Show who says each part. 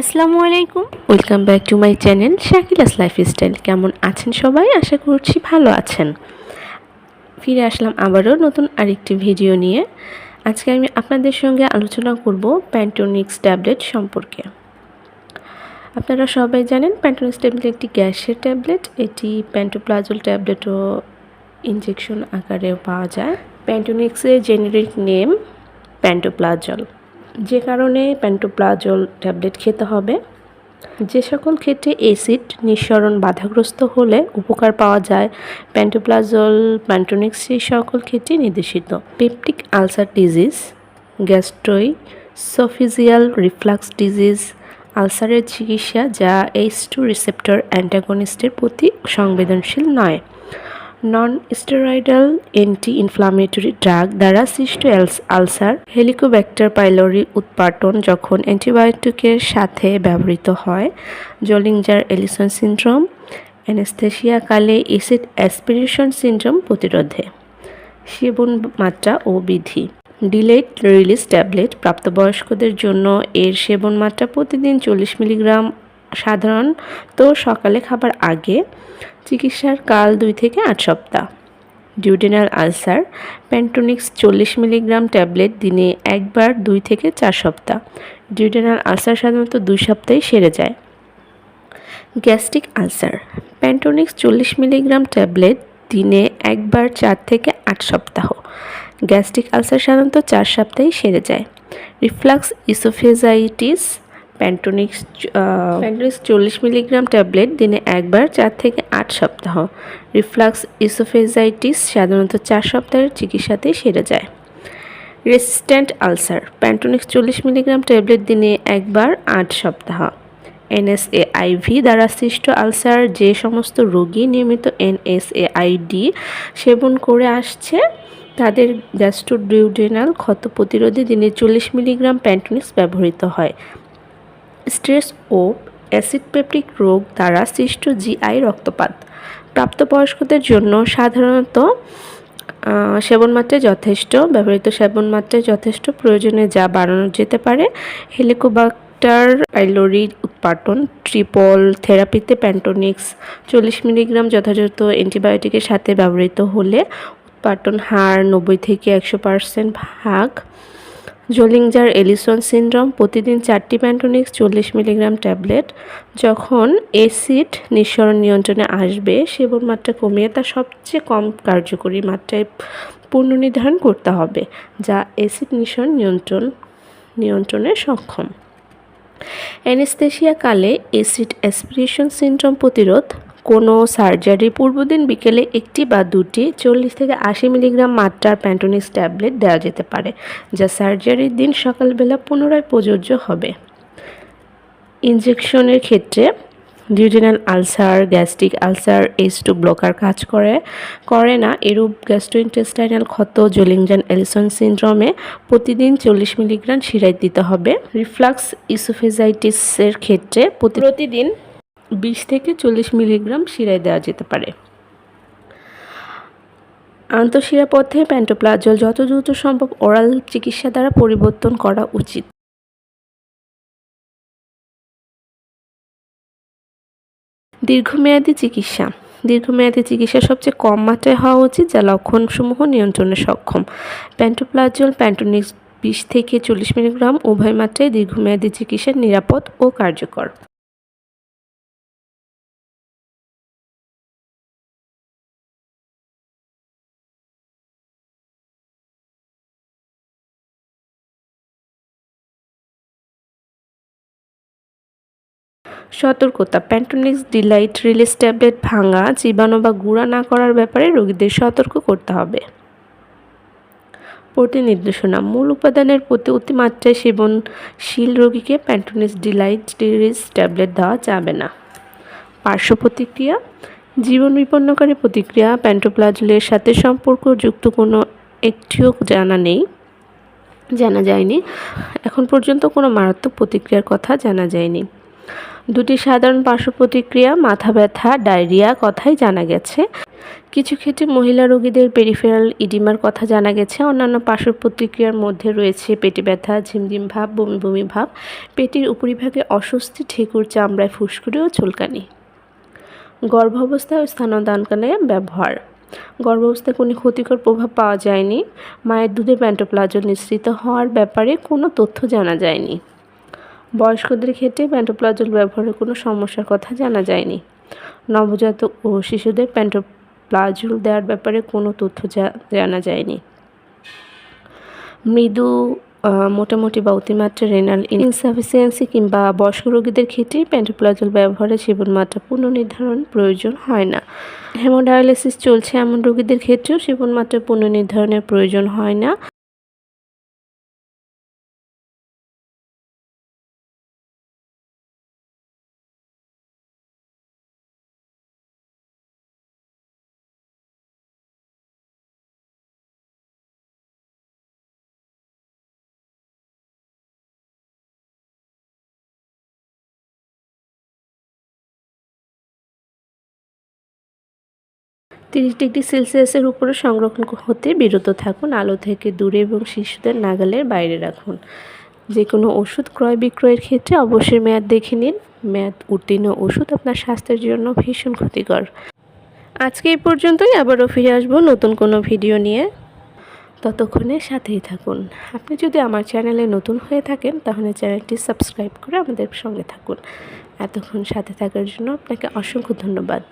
Speaker 1: আসসালামু আলাইকুম। Welcome back to my channel Shakila's lifestyle কেমন আছেন সবাই? আশা করছি ভালো আছেন। ফিরে আসলাম আবারও নতুন আরেকটি ভিডিও নিয়ে। আজকে আমি আপনাদের সঙ্গে আলোচনা করব প্যান্টোনিক্স ট্যাবলেট সম্পর্কে। আপনারা সবাই জানেন প্যান্টোনিক্স ট্যাবলেট একটি গ্যাসের ট্যাবলেট এটি প্যান্টোপ্লাজল ট্যাবলেটও ইনজেকশন আকারেও পাওয়া যায়। প্যান্টোনিক্সের জেনেরিক নেম প্যান্টোপ্লাজল যে কারণে প্যান্টোপ্লাজল ট্যাবলেট খেতে হবে। যে সকল ক্ষেত্রে অ্যাসিড নিঃসরণ বাধাগ্রস্ত হলে উপকার পাওয়া যায়। প্যান্টোপ্লাজল প্যান্টোনিক্স সেই সকল ক্ষেত্রে নির্দেশিত। Peptic ulcer disease, gastro, oesophageal reflux disease, আলসারের চিকিৎসা যা এইচ টু রিসেপ্টর অ্যান্টাগনিস্টের প্রতি সংবেদনশীল নয়। Non steroidal anti inflammatory drug দ্বারা সৃষ্ট আলসার হেলিকোব্যাক্টার পাইলোরি উৎপাটন যখন অ্যান্টিবায়োটিকের সাথে ব্যবহৃত হয় জলিংজার এলিসন সিন্ড্রোম অ্যানেস্থেশিয়াকালে এসিড অ্যাসপিরেশন সিন্ড্রোম প্রতিরোধে। সেবন মাত্রা ও বিধি ডিলেট রিলিজ ট্যাবলেট প্রাপ্তবয়স্কদের জন্য এর সেবন মাত্রা প্রতিদিন চল্লিশ মিলিগ্রাম সাধারণত সকালে খাবার আগে চিকিৎসার কাল দুই থেকে আট সপ্তাহ। ডিউডেনাল আলসার, প্যান্টোনিক্স চল্লিশ মিলিগ্রাম ট্যাবলেট দিনে একবার দুই থেকে চার সপ্তাহ। ডিউডেনাল আলসার সাধারণত দুই সপ্তাহে সেরে যায়। গ্যাস্ট্রিক আলসার, প্যান্টোনিক্স চল্লিশ মিলিগ্রাম ট্যাবলেট দিনে একবার চার থেকে আট সপ্তাহ। গ্যাস্ট্রিক আলসার সাধারণত চার সপ্তাহে সেরে যায়। রিফ্লাক্স ইসোফেজাইটিস প্যান্টোনিক্স প্যান্টোনিক্স চল্লিশ মিলিগ্রাম ট্যাবলেট দিনে একবার চার থেকে আট সপ্তাহ। রিফ্লাক্স ইসোফেজাইটিস সাধারণত চার সপ্তাহের চিকিৎসাতেই সেরে যায়। রেসিস্ট্যান্ট আলসার প্যান্টোনিক্স চল্লিশ মিলিগ্রাম ট্যাবলেট দিনে একবার আট সপ্তাহ। এনএসএআইভি দ্বারা সৃষ্ট আলসার যে সমস্ত রোগী নিয়মিত এনএসএআইডি সেবন করে আসছে, তাদের গ্যাস্ট্রোডিউডেনাল ক্ষত প্রতিরোধে দিনে চল্লিশ মিলিগ্রাম প্যান্টোনিক্স ব্যবহৃত হয়। স্ট্রেস ও অ্যাসিড পেপটিক রোগ দ্বারা সৃষ্ট জিআই রক্তপাত। প্রাপ্তবয়স্কদের জন্য সাধারণত সেবন মাত্রায় যথেষ্ট, ব্যবহৃত সেবন মাত্রায় যথেষ্ট, প্রয়োজনে যা বাড়ানো যেতে পারে, হেলিকোবাক্টার, পাইলোরি উৎপাটন, ট্রিপল থেরাপিতে প্যান্টোনিক্স, চল্লিশ মিলিগ্রাম যথাযথ অ্যান্টিবায়োটিকের সাথে ব্যবহৃত হলে উৎপাটন হার নব্বই থেকে একশো পার্সেন্ট ভাগ। জোলিংজার এলিসন সিনড্রোম প্রতিদিন চারটি প্যান্টোনিক্স চল্লিশ মিলিগ্রাম ট্যাবলেট যখন এসিড নিঃসরণ নিয়ন্ত্রণে আসবে, সেবন মাত্রা কমিয়ে তা সবচেয়ে কম কার্যকরী মাত্রায় পুনর্নির্ধারণ করতে হবে, যা অ্যাসিড নিঃসরণ নিয়ন্ত্রণ, নিয়ন্ত্রণে সক্ষম। অ্যানেস্থেশিয়াকালে অ্যাসিড অ্যাসপিরেশন সিনড্রোম প্রতিরোধ কোনো সার্জারি পূর্বদিন বিকেলে একটি বা দুটি চল্লিশ থেকে আশি মিলিগ্রাম মাত্রার প্যান্টোনিক্স ট্যাবলেট দেওয়া যেতে পারে, যা সার্জারির দিন সকালবেলা পুনরায় প্রযোজ্য হবে। ইনজেকশনের ক্ষেত্রে duodenal ulcer, gastric ulcer, H two blocker কাজ করে করে না, এরূপ গ্যাস্ট্রোইন্টেস্টাইনাল ক্ষত, জলিংজান, এলিসন সিন্ড্রোমে প্রতিদিন চল্লিশ মিলিগ্রাম সিরাইট দিতে হবে। রিফ্লাক্স ইসোফেজাইটিসের ক্ষেত্রে প্রতিদিন বিশ থেকে চল্লিশ মিলিগ্রাম শিরায় দেওয়া যেতে পারে। আন্তঃশিরা পথে প্যান্টোপ্লাজল যত দ্রুত সম্ভব ওরাল চিকিৎসা দ্বারা পরিবর্তন করা উচিত। দীর্ঘমেয়াদী চিকিৎসা। দীর্ঘমেয়াদী চিকিৎসা সবচেয়ে কম মাত্রায় হওয়া উচিত, যা লক্ষণসমূহ নিয়ন্ত্রণে সক্ষম। প্যান্টোপ্লাজল, প্যান্টোনিক্স বিশ থেকে চল্লিশ মিলিগ্রাম উভয় মাত্রায় দীর্ঘমেয়াদী চিকিৎসা নিরাপদ ও কার্যকর। সতর্কতা। প্যান্টোনিক্স ডিলাইট রিলিজ ট্যাবলেট ভাঙা, জীবাণু বা গুঁড়া না করার ব্যাপারে রোগীদের সতর্ক করতে হবে। প্রতি নির্দেশনা। মূল উপাদানের প্রতি অতিমাত্রায় সেবনশীল রোগীকে প্যান্টোনিক্স ডিলাইট রিলিজ ট্যাবলেট দেওয়া যাবে না। পার্শ্ব প্রতিক্রিয়া। জীবন বিপন্নকারী প্রতিক্রিয়া। প্যান্টোপ্লাজলের সাথে সম্পর্কযুক্ত কোনো একটিও জানা নেই। জানা যায়নি। এখন পর্যন্ত কোনো মারাত্মক প্রতিক্রিয়ার কথা জানা যায়নি। দুটি সাধারণ পার্শ্ব প্রতিক্রিয়া, মাথা ব্যথা, ডায়রিয়া কথাই জানা গেছে। কিছু ক্ষেত্রে মহিলা রোগীদের পেরিফেরাল ইডিমার কথা জানা গেছে। অন্যান্য পার্শ্ব প্রতিক্রিয়ার মধ্যে রয়েছে পেটে ব্যথা, ঝিমঝিম ভাব বমি বমি ভাব, পেটের উপরিভাগে অস্বস্তি, ঠেকুর, চামড়ায় ফুসকুড়ি ও চুলকানি। গর্ভাবস্থায় স্থানদানকালে ব্যবহার। গর্ভাবস্থায় কোনো ক্ষতিকর প্রভাব পাওয়া যায়নি। মায়ের দুধে প্যান্টোপ্লাজম নিঃসৃত হওয়ার ব্যাপারে কোনো তথ্য জানা যায়নি। বয়স্কদের ক্ষেত্রে প্যান্টোপ্লাজল ব্যবহারের কোনো সমস্যার কথা জানা যায়নি। নবজাতক ও শিশুদের প্যান্টোপ্লাজল দেওয়ার ব্যাপারে কোনো তথ্য জানা যায়নি। মৃদু মোটামুটি বা অতিমাত্রা রেনাল ইনসাফিসিয়েন্সি কিংবা বয়স্ক রোগীদের ক্ষেত্রে প্যান্টোপ্লাজল ব্যবহারে জীবন মাত্রা পুনর্নির্ধারণ প্রয়োজন হয় না। হেমোডায়ালিসিস চলছে এমন রোগীদের ক্ষেত্রেও জীবনমাত্রা পুনর্নির্ধারণের প্রয়োজন হয় না। তিরিশ ডিগ্রি সেলসিয়াসের উপরে সংরক্ষণ হতে বিরত থাকুন। আলো থেকে দূরে এবং শিশুদের নাগালের বাইরে রাখুন। যে কোনো ওষুধ ক্রয় বিক্রয়ের ক্ষেত্রে অবশ্যই মেয়াদ দেখে নিন। মেয়াদ উত্তীর্ণ ওষুধ আপনার স্বাস্থ্যের জন্য ভীষণ ক্ষতিকর। আজকে এই পর্যন্তই। আবারও ফিরে আসব নতুন কোনো ভিডিও নিয়ে। ততক্ষণে সাথেই থাকুন। আপনি যদি আমার চ্যানেলে নতুন হয়ে থাকেন, তাহলে চ্যানেলটি সাবস্ক্রাইব করে আমাদের সঙ্গে থাকুন। এতক্ষণ সাথে থাকার জন্য আপনাকে অসংখ্য ধন্যবাদ।